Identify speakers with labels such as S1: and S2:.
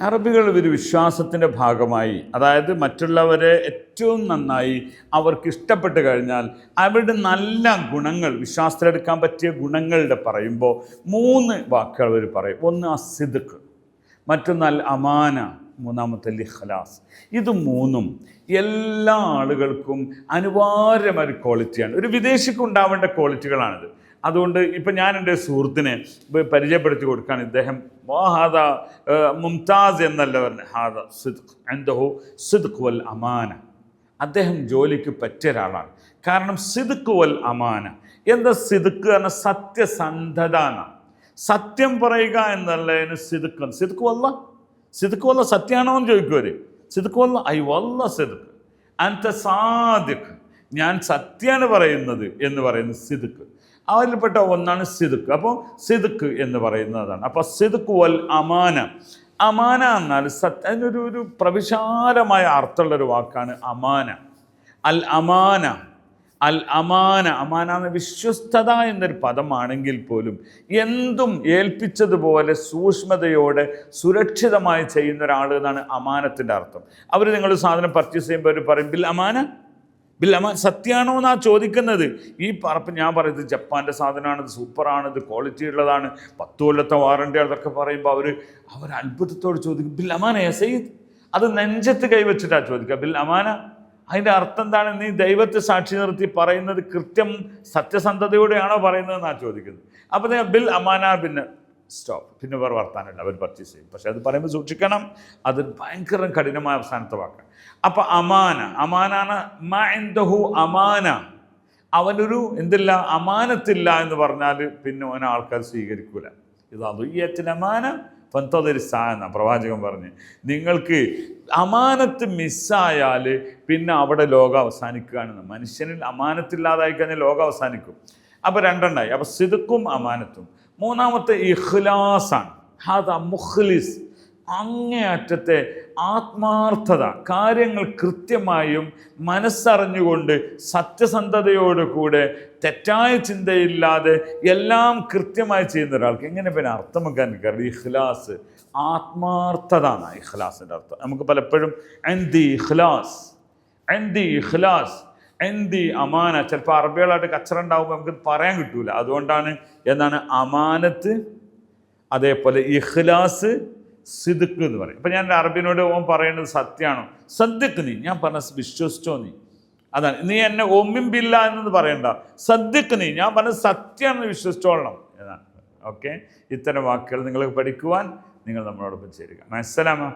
S1: അറബികൾ ഒരു വിശ്വാസത്തിന്റെ ഭാഗമായി അതായത് മറ്റുള്ളവരെ ഏറ്റവും നന്നായി അവർക്ക് ഇഷ്ടപ്പെട്ട് കഴിഞ്ഞാൽ അവരുടെ നല്ല ഗുണങ്ങൾ വിശ്വാസത്തിലെടുക്കാൻ പറ്റിയ ഗുണങ്ങളുടെ പറയുമ്പോൾ മൂന്ന് വാക്കുകൾ അവർ പറയും. ഒന്ന് അസിദുക്ക് മറ്റൊന്ന് അൽ അമാന മൂന്നാമത്തെ ലിഖലാസ് ഇത് മൂന്നും എല്ലാ ആളുകൾക്കും അനിവാര്യമായ ഒരു ക്വാളിറ്റിയാണ് ഒരു വിദേശിക്ക് ഉണ്ടാവേണ്ട ക്വാളിറ്റികളാണിത് അതുകൊണ്ട് ഇപ്പം ഞാൻ എന്റെ സുഹൃത്തിനെ പരിചയപ്പെടുത്തി കൊടുക്കുകയാണ് ഇദ്ദേഹം ഹാദ മുംതാസ് എന്നല്ല പറഞ്ഞത് ഹാദ സിദ്ഖ് എന്തോ സിദ്ഖ് വൽ അമാന. അദ്ദേഹം ജോലിക്ക് പറ്റിയ ഒരാളാണ്. കാരണം സിദ്ഖ് വൽ അമാന. എന്താ സിദ്ഖ് എന്ന സത്യസന്ധത എന്നാണ് സത്യം പറയുക എന്നുള്ളതിന് സിദ്ഖ് സിദ്ഖ് വല്ല? സിദ്ഖ് വല്ല സത്യമാണോ എന്ന് ചോദിക്കുവര് സിദ്ഖ് വല്ല? ഐ വല്ല സിദ്ഖ്. അൻത സാദിഖ്. ഞാൻ സത്യമാണ് പറയുന്നത് എന്ന് പറയുന്നത് സിദ്ഖ്. അതിൽപ്പെട്ട ഒന്നാണ് സിദുക്ക്. അപ്പോൾ സിദുക്ക് എന്ന് പറയുന്നതാണ്. അപ്പോൾ സിദുക്ക് വൽ അമാന. അമാന എന്നാൽ സത്യ അതിനൊരു ഒരു പ്രവിശാലമായ അർത്ഥമുള്ള ഒരു വാക്കാണ് അമാന. അൽ അമാന. അൽ അമാന. അമാന എന്ന വിശ്വസ്തത എന്നൊരു പദമാണെങ്കിൽ പോലും എന്തും ഏൽപ്പിച്ചതുപോലെ സൂക്ഷ്മതയോടെ സുരക്ഷിതമായി ചെയ്യുന്ന ഒരാൾ എന്നാണ് അമാനത്തിന്റെ അർത്ഥം. അവർ നിങ്ങൾ സാധനം പർച്ചേസ് ചെയ്യുമ്പോൾ അവർ പറയും ബിൽ അമാന അമാൻ സത്യമാണോ എന്നാ ചോദിക്കുന്നത്? ഈ പറപ്പ് ഞാൻ പറയുന്നത് ജപ്പാന്റെ സാധനമാണ് ഇത് സൂപ്പറാണ് ഇത് ക്വാളിറ്റി ഉള്ളതാണ്. പത്ത് കൊല്ലത്തെ വാറണ്ടി അതൊക്കെ പറയുമ്പോൾ അവർ അവർ അത്ഭുതത്തോട് ചോദിക്കും ബിൽ അമാന ഐ അത് നെഞ്ചത്ത് കൈവച്ചിട്ടാണ് ചോദിക്കുക ബിൽ അമാന അതിന്റെ അർത്ഥം എന്താണ്? നീ ദൈവത്തെ സാക്ഷി നിർത്തി പറയുന്നത് കൃത്യം സത്യസന്ധതയോടെയാണോ പറയുന്നതെന്നാണ് ചോദിക്കുന്നത്? അപ്പോൾ ബിൽ അമാന പിന്നെ സ്റ്റോപ്പ് പിന്നെ വേറെ വർത്താനമില്ല. അവർ പർച്ചേസ് ചെയ്യും. പക്ഷേ അത് പറയുമ്പോൾ സൂക്ഷിക്കണം. അത് ഭയങ്കര കഠിനമായ അവസാനത്തെ വാക്കാണ്. അപ്പോൾ അമാന. അമാനാണ് മഹു അമാന. അവനൊരു എന്തില്ല? അമാനത്തില്ല എന്ന് പറഞ്ഞാൽ പിന്നെ ഓനെ ആൾക്കാർ സ്വീകരിക്കൂല. ഇത് അതുയ്യത്തിന് അമാന പന്തതൊരു സാന പ്രവാചകൻ പറഞ്ഞ്. നിങ്ങൾക്ക് അമാനത്ത് മിസ്സായാൽ പിന്നെ അവിടെ ലോകം അവസാനിക്കുകയാണ്. മനുഷ്യനിൽ അമാനത്തില്ലാതായി കഴിഞ്ഞാൽ ലോകം അവസാനിക്കും. അപ്പോൾ രണ്ടെണ്ണായി. അപ്പോൾ സിദുക്കും അമാനത്തും. മൂന്നാമത്തെ ഇഖ്ലാസാണ്. ഹാദ മുഖ്ലിസ്. അങ്ങേയറ്റത്തെ ആത്മാർത്ഥത കാര്യങ്ങൾ കൃത്യമായും മനസ്സറിഞ്ഞുകൊണ്ട് സത്യസന്ധതയോടുകൂടെ തെറ്റായ ചിന്തയില്ലാതെ എല്ലാം കൃത്യമായി ചെയ്യുന്ന ഒരാൾക്ക് എങ്ങനെ പിന്നെ അർത്ഥം എനിക്കറിയാം ഇഖ്ലാസ് ആത്മാർത്ഥത എന്നാണ് ഇഖ്ലാസിന്റെ അർത്ഥം. നമുക്ക് പലപ്പോഴും എൻ ദി ഇഖ്ലാസ് ദി ഇഖ്ലാസ് എന്തി അമാന? ചിലപ്പോൾ അറബികളായിട്ട് കച്ചറ ഉണ്ടാകുമ്പോൾ നമുക്ക് പറയാൻ കിട്ടൂല. അതുകൊണ്ടാണ് എന്താണ് അമാനത്ത് അതേപോലെ ഇഖ്ലാസ് സിദുക്ക് എന്ന് പറയും. അപ്പം ഞാൻ അറബിനോട് ഓം പറയുന്നത് സത്യമാണോ? സദ്യക്ക് നീ ഞാൻ പറഞ്ഞ വിശ്വസിച്ചോ നീ? അതാണ്. നീ എന്നെ ഒമ്മിമ്പില്ല എന്നത് പറയണ്ട. സദ്യക്ക് നീ ഞാൻ പറഞ്ഞ സത്യമാണെന്ന് വിശ്വസിച്ചോളണം. എന്നാണ് ഓക്കെ? ഇത്തരം വാക്കുകൾ നിങ്ങൾ പഠിക്കുവാൻ നിങ്ങൾ നമ്മളോടൊപ്പം ചേരുക. അസ്സലാമ